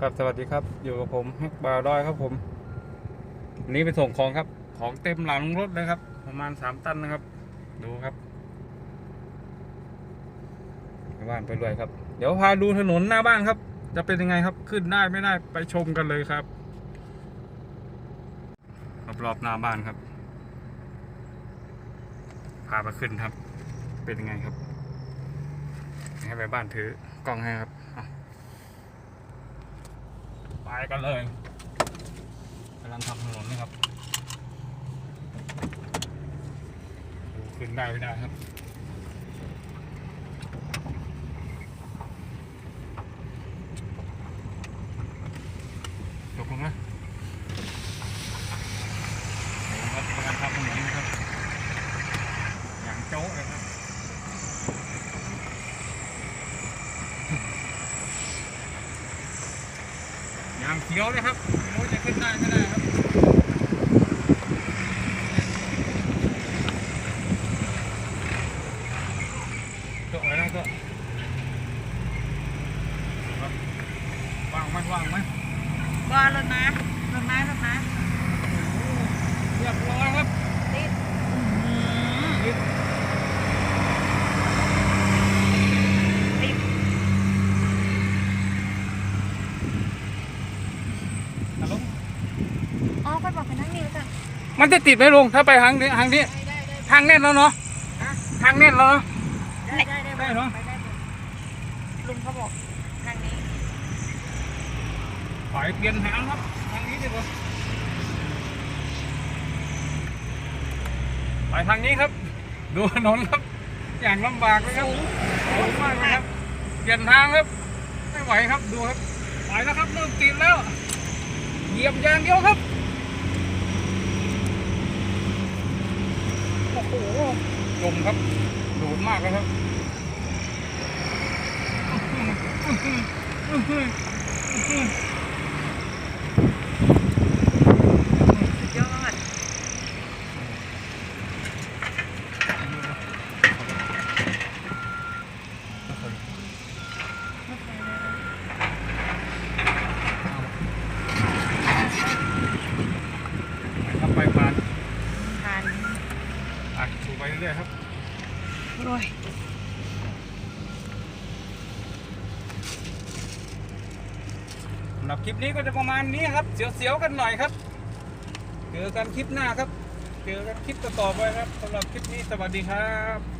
ครับสวัสดีครับ อยู่กับผมแฮกบาร์ดอยครับผมวันนี้ไปส่งของครับ ของเต็มหลังรถเลยครับ ประมาณสามตันนะครับ ดูครับไปบ้านไปด้วยครับ เดี๋ยวพาดูถนนหน้าบ้านครับ จะเป็นยังไงครับขึ้นได้ไม่ได้ไปชมกันเลยครับรอบๆหน้าบ้านครับพามาขึ้นครับ เป็นยังไงครับ ให้ไปบ้านถือกล้องให้ครับ ไปกันเลยกำลังทำถนนนะครับ ขึ้นได้ไม่ได้ครับ ตกลงนะนี่ครับกำลังทำถนนนะครับ อย่างโจ๊กเลยครับ ยาง เขียวเลยครับไม่รู้จะขึ้นได้ไม่ได้ครับตัวอะไรนะตัวครับว่างไหมว่างไหมว่ารถนะรถนะรถนะเรียบร้อยครับ ติด ติด ติด ฮัลโหล อ๋อไปบอกไปนั่งนี่แล้วกันมันจะติดไหมลุงถ้าไปทางนี้ทางนี้ได้ได้ได้ทางเน็ตแล้วเนาะทางเน็ตแล้วเนาะได้ได้ได้ได้เหรอไปได้ลุงเขาบอกทางนี้ปล่อยเปลี่ยนทางครับทางนี้ดีกว่าไปทางนี้ครับ ดูถนนครับ อย่างลำบากเลยครับสูงมากเลยครับเปลี่ยนทางครับไม่ไหวครับดูครับไปแล้วครับเริ่มติดแล้วเหยียบอย่างเดียวครับ โอ้โห จมครับ โดดมากเลยครับสุดยอด ครับไปผ่าน ทาน อะสูไป เรื่อยๆครับโอ้ยสำหรับคลิปนี้ก็จะประมาณนี้ครับ เสียวๆกันหน่อยครับ เจอกันคลิปหน้าครับ เจอกันคลิปต่อๆไปครับสำหรับคลิปนี้สวัสดีครับ